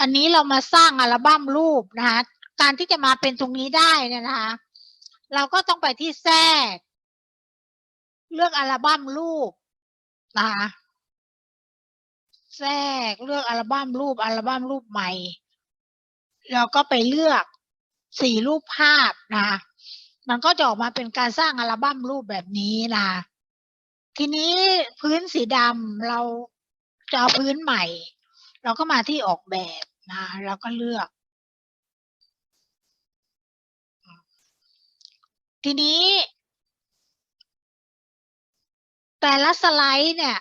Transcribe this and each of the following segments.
อันนี้เรามาสร้างอัลบั้มรูปนะคะการที่จะมาเป็นตรงนี้ได้เนี่ยนะคะ เราก็ต้องไปที่แทรก เลือกอัลบั้มรูปนะคะแทรกเลือกอัลบั้มรูปอัลบั้มรูปใหม่ เราก็ไปเลือกสี่รูปภาพนะคะมันก็จะออกมาเป็นการสร้างอัลบั้มรูปแบบนี้นะคะทีนี้พื้นสีดำเราจะเอาพื้นใหม่ เราก็มาที่ออกแบบ นะเราก็เลือก ทีนี้ แต่ละสไลด์เนี่ย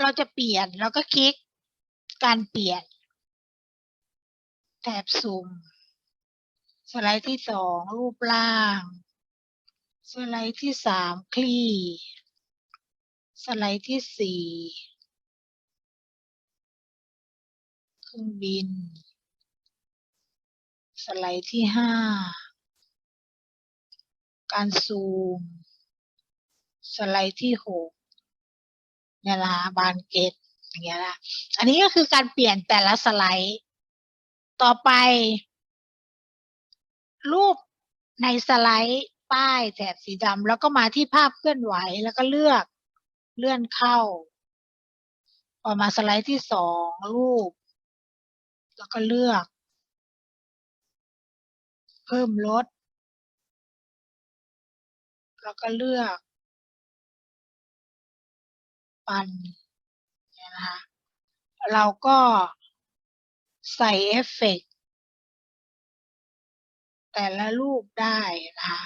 เราจะเปลี่ยนเราก็คลิกการเปลี่ยน แถบซูมสไลด์ที่สองรูปร่าง สไลด์ที่สามคลี่ สไลด์ที่สี่ เครื่องบิน สไลด์ที่ห้า การซูม สไลด์ที่หกเนี่ยละบานเกตอย่างเงี้ยละอันนี้ก็คือการเปลี่ยนแต่ละสไลด์ ต่อไป รูปในสไลด์ป้ายแถบสีดำแล้วก็มาที่ภาพเคลื่อนไหวแล้วก็เลือกเลื่อนเข้าพอมาสไลด์ที่สองรูป แล้วก็เลือก เพิ่มลด แล้วก็เลือก ปันเนี่ยนะคะเราก็ใส่เอฟเฟกต์แต่ละรูปได้นะคะ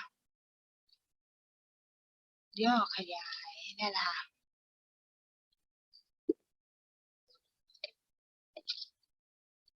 ย่อขยายเนี่ยนะคะ